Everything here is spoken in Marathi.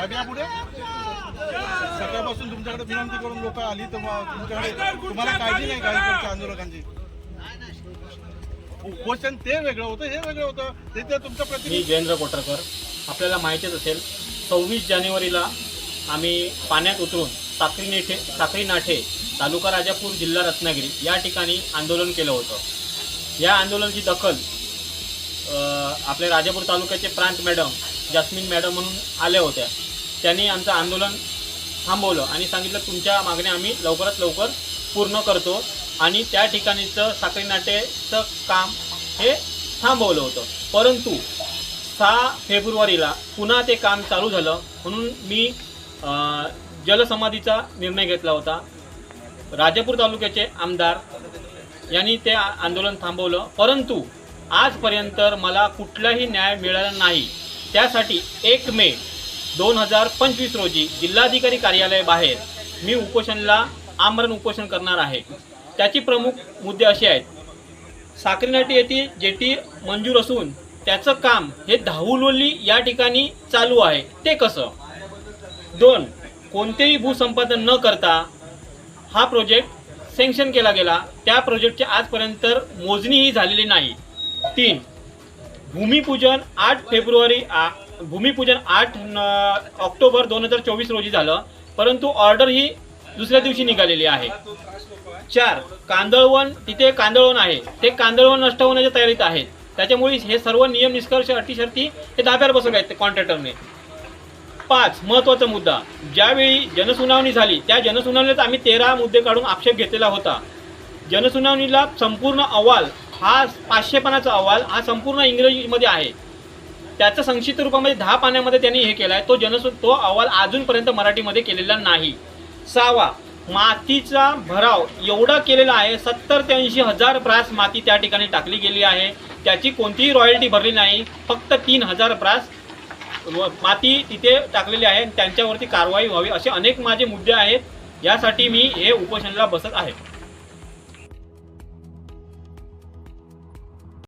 साहेब या पुढे. सकाळपासून तुमच्याकडे विनंती करून लोक आली तर तुमच्याकडे तुम्हाला काळजी नाही का आंदोलकांची. उपोषण ते वेगळं होतं हे वेगळं होतं. ते ते तुमचं मी प्रतिनिधी जयेंद्र कोटरकर. आपल्याला माहितीच असेल सव्वीस जानेवारीला आम्ही पाण्यात उतरून साखरी नेठे साखरी नाठे तालुका राजापूर जिल्हा रत्नागिरी या ठिकाणी आंदोलन केलं होतं. या आंदोलनाची दखल आपल्या राजापूर तालुक्याचे प्रांत मॅडम जास्मिन मॅडम म्हणून आल्या होत्या. त्यांनी आमचं आंदोलन थांबवलं आणि सांगितलं तुमच्या मागण्या आम्ही लवकरात लवकर पूर्ण करतो. आणि त्या ठिकाणीचं साखरी नाट्याचं काम हे थांबवलं होतं. परंतु सहा फेब्रुवारीला पुन्हा ते काम चालू झालं म्हणून मी जलसमाधीचा निर्णय घेतला होता. राजापूर तालुक्याचे आमदार यांनी ते आंदोलन थांबवलं. परंतु आजपर्यंत मला कुठलाही न्याय मिळाला नाही. त्यासाठी एक मे दोन हजार पंचवीस रोजी जिल्हाधिकारी कार्यालय बाहेर मी उपोषणला आमरण उपोषण करणार आहे. त्याची प्रमुख मुद्दे असे आहेत. साखरीनाटी येथे जेटी मंजूर असून त्याचं काम हे धाहुलोली या ठिकाणी चालू आहे. ते कसं? दोन कोणतेही भूसंपादन न करता हा प्रोजेक्ट सँक्शन केला गेला. त्या प्रोजेक्टची आजपर्यंत मोजणीही झालेली नाही. तीन भूमिपूजन आठ फेब्रुवारी आ भूमिपूजन आठ ऑक्टोबर दोन हजार चोवीस रोजी झालं. परंतु ऑर्डर ही दुसऱ्या दिवशी निघालेली आहे. चार कांदळवन तिथे कांदळवन आहे. ते कांदळवन नष्ट होण्याच्या तयारीत आहे. त्याच्यामुळे हे सर्व नियम निष्कर्ष अटी शर्ती हे दाब्यावर बसवले आहेत कॉन्ट्रॅक्टरने पाच महत्त्वाचा मुद्दा. ज्यावेळी जनसुनावणी झाली त्या जनसुनावणीत आम्ही तेरा मुद्दे काढून आक्षेप घेतलेला होता. जनसुनावणीला संपूर्ण अहवाल हा पाचशे पानाचा अहवाल हा संपूर्ण इंग्रजीमध्ये आहे. त्याचं संक्षिप्त रूपामध्ये दहा पाण्यामध्ये त्यांनी हे केला आहे तो जनस तो अहवाल अजूनपर्यंत मराठीमध्ये केलेला नाही. सहावा मातीचा भराव एवढा केलेला आहे सत्तर ते ऐंशी हजार ब्रास माती त्या ठिकाणी टाकली गेली आहे. त्याची कोणतीही रॉयल्टी भरली नाही. फक्त तीन हजार ब्रास व- माती तिथे टाकलेली आहे त्यांच्यावरती कारवाई व्हावी असे अनेक माझे मुद्दे आहेत. यासाठी मी हे उपोषणाला बसत आहे.